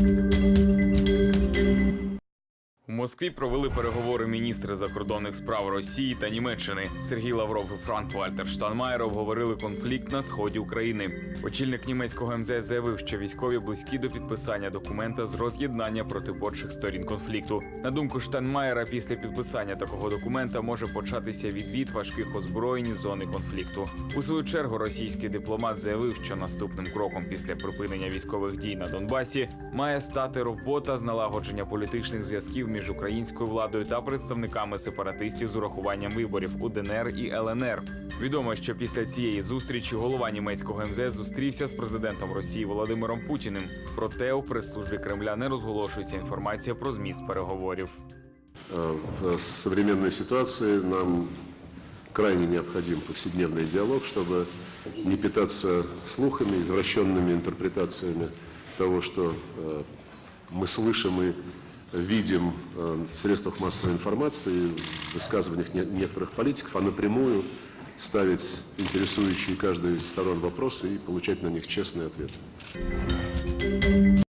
У Москві провели переговори міністри закордонних справ Росії та Німеччини. Сергій Лавров і Франк Вальтер Штанмаєр обговорили конфлікт на сході України. Очільник німецького МЗС заявив, що військові близькі до підписання документа з роз'єднання протиборчих сторін конфлікту. На думку Штанмаєра, після підписання такого документа може початися відвід важких озброєнь зони конфлікту. У свою чергу російський дипломат заявив, що наступним кроком після припинення військових дій на Донбасі має стати робота з налагодження політичних зв'язків між українською владою та представниками сепаратистів з урахуванням виборів у ДНР і ЛНР. Відомо, що після цієї зустрічі голова німецького МЗС зустрівся з президентом Росії Володимиром Путіним. Проте у прес-службі Кремля не розголошується інформація про зміст переговорів. Э, В современной ситуации нам крайне необходим повседневный диалог, чтобы не питаться слухами, извращенными интерпретациями того, что э, мы слышим и видим э, в средствах массовой информации, в высказываниях не- некоторых политиков, а напрямую ставить интересующие каждую из сторон вопросы и получать на них честный ответ.